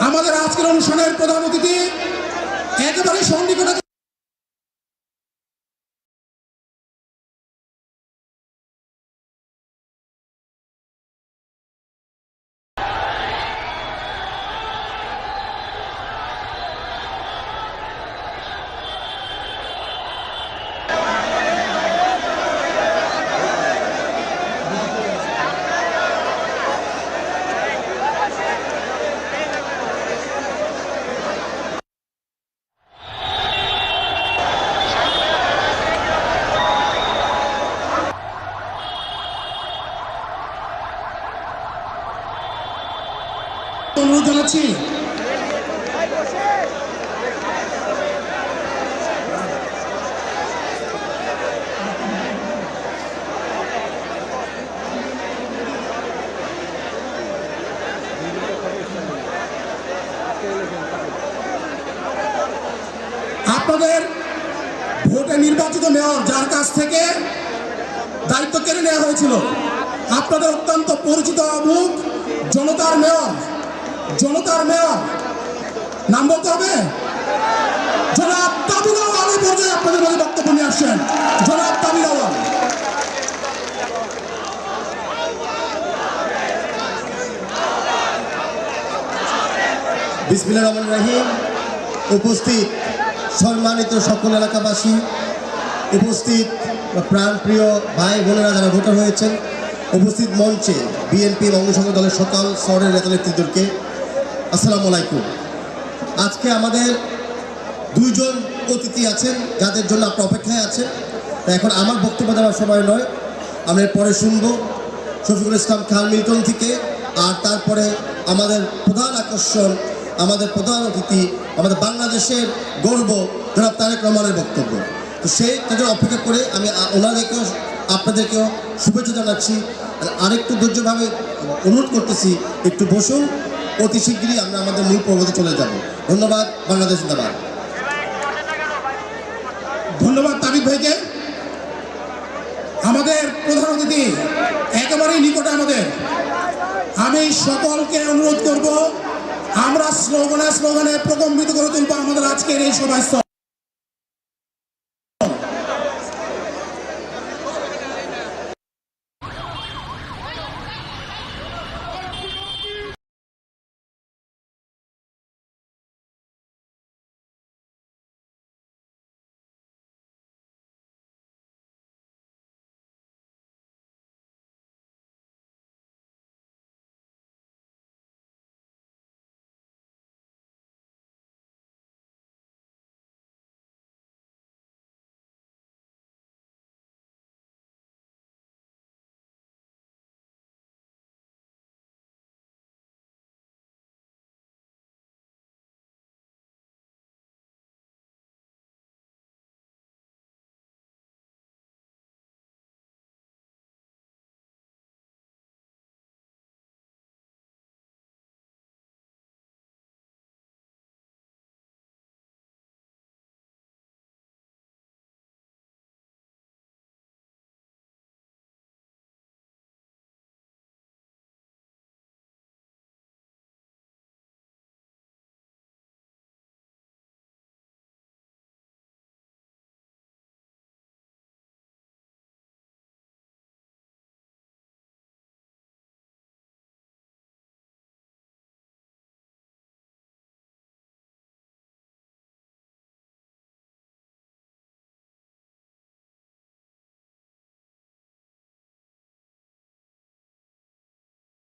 আমাদের আজকের অনুষ্ঠানের প্রধান অতিথি একেবারে সন্নিকটে অনুরোধ জানাচ্ছি আপনাদের ভোটে নির্বাচিত মেয়র যার কাছ থেকে দায়িত্ব কেড়ে নেওয়া হয়েছিল, আপনাদের অত্যন্ত পরিচিত মুখ জনতার মেয়র। জনতার মেয়র, নাম বলতে হবে? জনাব তাবিলাল আলী পর্যায়ে আপনাদের মাঝে বক্তব্য নিয়ে আসছেন। জনাব তাবিলাল আলী বিসমিল্লা রহমান রাহিম। উপস্থিত সম্মানিত সকল এলাকাবাসী, উপস্থিত প্রাণপ্রিয় ভাই বোনেরা যারা ভোটার হয়েছেন, উপস্থিত মঞ্চে বিএনপি অঙ্গসংঘ দলের সকল শহরের নেতা নেতৃত্বকে আসসালামু আলাইকুম। আজকে আমাদের দুইজন অতিথি আছেন, যাদের জন্য আপনার অপেক্ষায় আছেন। এখন আমার বক্তব্য দেওয়ার সময় নয় এর পরে শুনব শফিকুল ইসলাম খান মিল্টন থেকে, আর তারপরে আমাদের প্রধান আকর্ষণ, আমাদের প্রধান অতিথি, আমাদের বাংলাদেশের গর্ব, জনাব তারেক রহমানের বক্তব্য। তো সেই তাদের অপেক্ষা করে আমি ওনাদেরকেও আপনাদেরকেও শুভেচ্ছা জানাচ্ছি। আর আরেকটু ধৈর্যভাবে অনুরোধ করতেছি, একটু বসুন। অতি শীঘ্রই আমরা আমাদের মূল পর্বতে চলে যাব। ধন্যবাদ, বাংলাদেশ জিন্দাবাদ। ধন্যবাদ তাবিদ ভাইকে। আমাদের প্রধান অতিথি, একেবারেই নিকটে আমাদের। আমি সকলকে অনুরোধ করব, আমরা স্লোগানে স্লোগানে প্রকম্পিত করে তুলবো আমাদের আজকের এই সভাস্থল।